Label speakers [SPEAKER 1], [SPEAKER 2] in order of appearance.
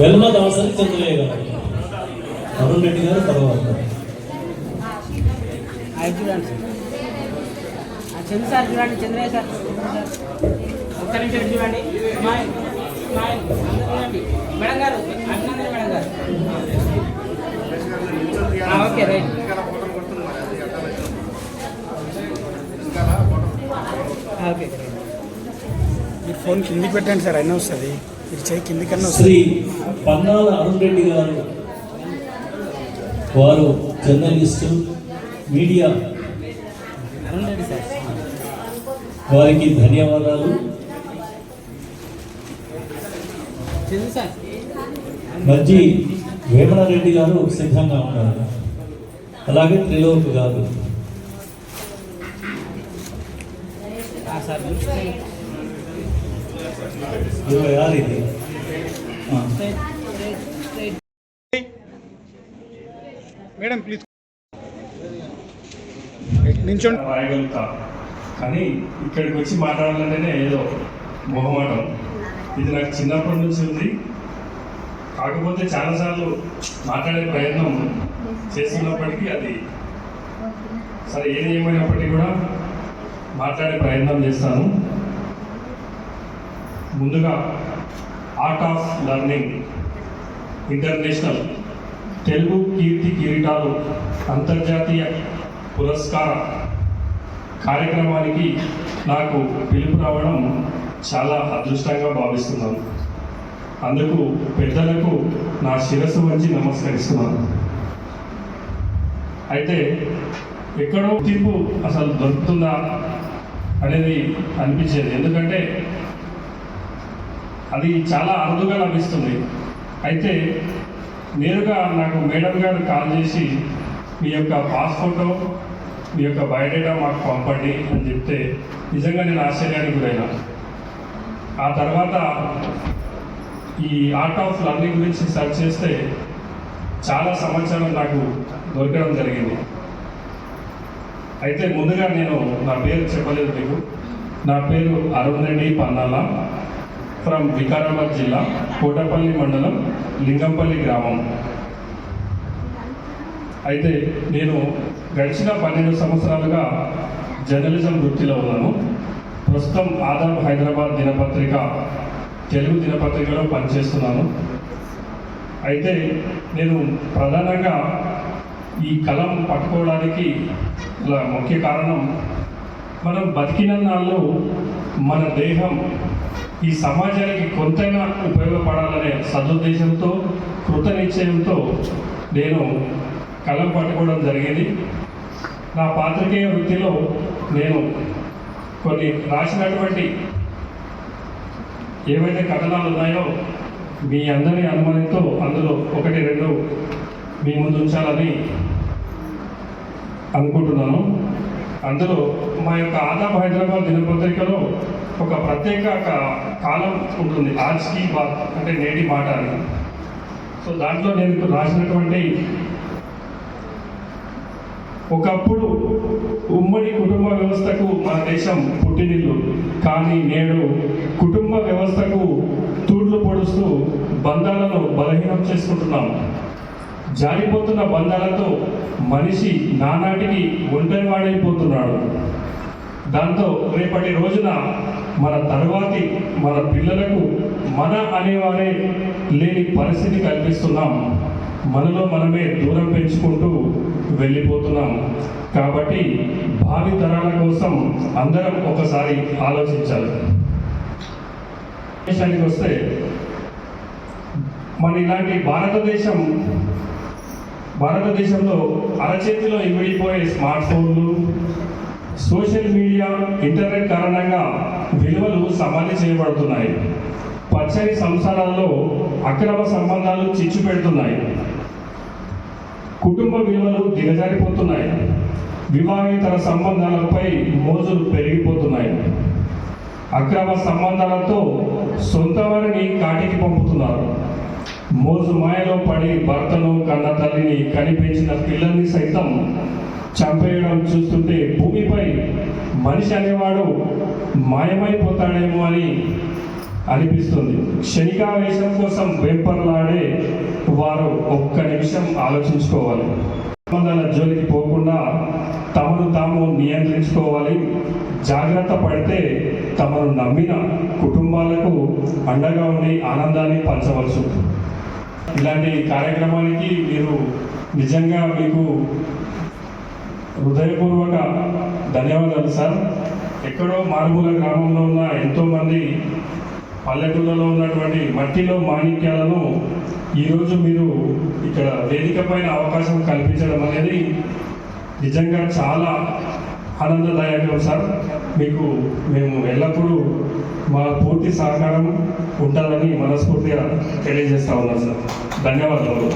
[SPEAKER 1] వెల్మ దాసరి చంద్రయ్య గారు. అరుణ్ రెడ్డి గారు తర్వాత.
[SPEAKER 2] చంద్ర సార్ చూడండి చంద్రయ్య సార్. ఒక్క నిమిషం చూడండి. మేడం గారు అభినందన మేడం గారు. Okay right. ఆ, ఓకే రైట్.
[SPEAKER 3] మీరు ఫోన్ కిందికి పెట్టండి సార్ అయినా వస్తుంది. మీరు చేయి కిందికన్నా
[SPEAKER 1] శ్రీ
[SPEAKER 3] వస్తుంది
[SPEAKER 1] పన్నాల అరుణ్ రెడ్డి గారు వారు journalist media.
[SPEAKER 2] Arun Reddy sir.
[SPEAKER 1] వారికి ధన్యవాదాలు.
[SPEAKER 2] సార్.
[SPEAKER 1] మధ్య వేమనారెడ్డి గారు సిద్ధంగా ఉన్నారు. అలాగే త్రిలోక్ గారు. ఇరవై ఆరు ఇది.
[SPEAKER 3] Madam please. నించోండి
[SPEAKER 4] రాయగలుగుతా. కానీ ఇక్కడికి వచ్చి మాట్లాడాలంటేనే ఏదో మొహమాటం. ఇది నాకు చిన్నప్పటి నుంచి ఉంది. కాకపోతే చాలాసార్లు మాట్లాడే ప్రయత్నం చేస్తున్నప్పటికీ అది సరే ఏది ఏమైనప్పటికీ కూడా మాట్లాడే ప్రయత్నం చేస్తాను. ముందుగా art of learning international Telugu కీర్తి కిరీటాలు అంతర్జాతీయ పురస్కార కార్యక్రమానికి నాకు పిలుపు రావడం చాలా అదృష్టంగా భావిస్తున్నాను. అందుకు పెద్దలకు నా శిరస్సు వంచి నమస్కరిస్తున్నాను. అయితే ఎక్కడో తీర్పు అసలు దొరుకుతుందా అనేది అనిపించేది ఎందుకంటే అది చాలా అరుదుగా లభిస్తుంది. అయితే నేరుగా నాకు మేడం గారు కాల్ చేసి మీ యొక్క పాస్పోర్టో మీ యొక్క బయోడేటా మాకు పంపండి అని చెప్తే నిజంగా నేను ఆశ్చర్యానికి గురైనా. ఆ తర్వాత ఈ ఆర్ట్ ఆఫ్ లర్నింగ్ గురించి సెర్చ్ చేస్తే చాలా సమాచారం నాకు దొరకడం జరిగింది. అయితే ముందుగా నేను నా పేరు చెప్పలేదు మీకు. నా పేరు అరుణ్ పన్నాల ఫ్రమ్ వికారాబాద్ జిల్లా కోటపల్లి మండలం లింగంపల్లి గ్రామం. అయితే నేను గడిచిన పన్నెండు సంవత్సరాలుగా జర్నలిజం వృత్తిలో ఉన్నాను. ప్రస్తుతం ఆదాబ్ హైదరాబాద్ దినపత్రిక తెలుగు దినపత్రికలో పనిచేస్తున్నాను. అయితే నేను ప్రధానంగా ఈ కలం పట్టుకోవడానికి గల ముఖ్య కారణం మనం బతికిన నాళ్ళు మన దేహం ఈ సమాజానికి కొంతైనా ఉపయోగపడాలనే సదుద్దేశంతో కృత నిశ్చయంతో నేను కలం పట్టుకోవడం జరిగింది. నా పాత్రికేయ వృత్తిలో నేను కొన్ని రాసినటువంటి ఏవైతే కథనాలు ఉన్నాయో మీ అందరి అనుమతితో అందులో ఒకటి రెండు మీ ముందు ఉంచాలని అనుకుంటున్నాను. అందులో మా యొక్క ఆదాబ్ హైదరాబాద్ దినపత్రికలో ఒక ప్రత్యేక కాలం ఉంటుంది. ఆజ్కి బాత్ అంటే నేటి మాట అని. సో దాంట్లో నేను రాసినటువంటి ఒకప్పుడు ఉమ్మడి కుటుంబ వ్యవస్థకు మన దేశం పుట్టినిల్లు. కానీ నేడు కుటుంబ వ్యవస్థకు తూడ్లు పొడుస్తూ బంధాలను బలహీనం చేసుకుంటున్నాం. జారిపోతున్న బంధాలతో మనిషి నానాటికి ఒంటరివాడైపోతున్నాడు దాంతో రేపటి రోజున మన తరువాతి మన పిల్లలకు మన అనేవారే లేని పరిస్థితి కల్పిస్తున్నాం. మనలో మనమే దూరం పెంచుకుంటూ వెళ్ళిపోతున్నాం కాబట్టి భావి తరాల కోసం అందరం ఒకసారి ఆలోచించాలి. విషయానికి వస్తే మన ఇలాంటి భారతదేశం భారతదేశంలో అరచేతిలో ఇమిడిపోయే స్మార్ట్ ఫోన్లు సోషల్ మీడియా ఇంటర్నెట్ కారణంగా విలువలు సమాధి చేయబడుతున్నాయి. పచ్చని సంసారాల్లో అక్రమ సంబంధాలు చిచ్చు పెడుతున్నాయి కుటుంబ విలువలు దిగజారిపోతున్నాయి. వివాహేతర సంబంధాలపై మోజులు పెరిగిపోతున్నాయి. అక్రమ సంబంధాలతో సొంత వారిని కాటికి పంపుతున్నారు. మోజు మాయలో పడి భర్తను కన్న తల్లిని కనిపించిన పిల్లల్ని సైతం చంపేయడం చూస్తుంటే భూమిపై మనిషి అనేవాడు మాయమైపోతాడేమో అని అనిపిస్తుంది. క్షణికావేశం కోసం వెంపర్లాడే వారు ఒక్క నిమిషం ఆలోచించుకోవాలి. సంబంధాల జోలికి పోకుండా తమను తాము నియంత్రించుకోవాలి. జాగ్రత్త పడితే తమను నమ్మిన కుటుంబాలకు అండగా ఉండి ఆనందాన్ని పంచవచ్చు ఇలాంటి కార్యక్రమానికి మీరు నిజంగా మీకు హృదయపూర్వక ధన్యవాదాలు సార్. ఎక్కడో మారుమూల గ్రామంలో ఉన్న ఎంతోమంది పల్లెటూళ్ళలో ఉన్నటువంటి మట్టిలో మాణిక్యాలను ఈరోజు మీరు ఇక్కడ వేదికపైన అవకాశం కల్పించడం అనేది నిజంగా చాలా ఆనందదాయకం సార్. మీకు మేము ఎల్లప్పుడూ మా పూర్తి సహకారం ఉంటుందని మనస్ఫూర్తిగా తెలియజేస్తా ఉన్నాం సార్. ధన్యవాదాలు.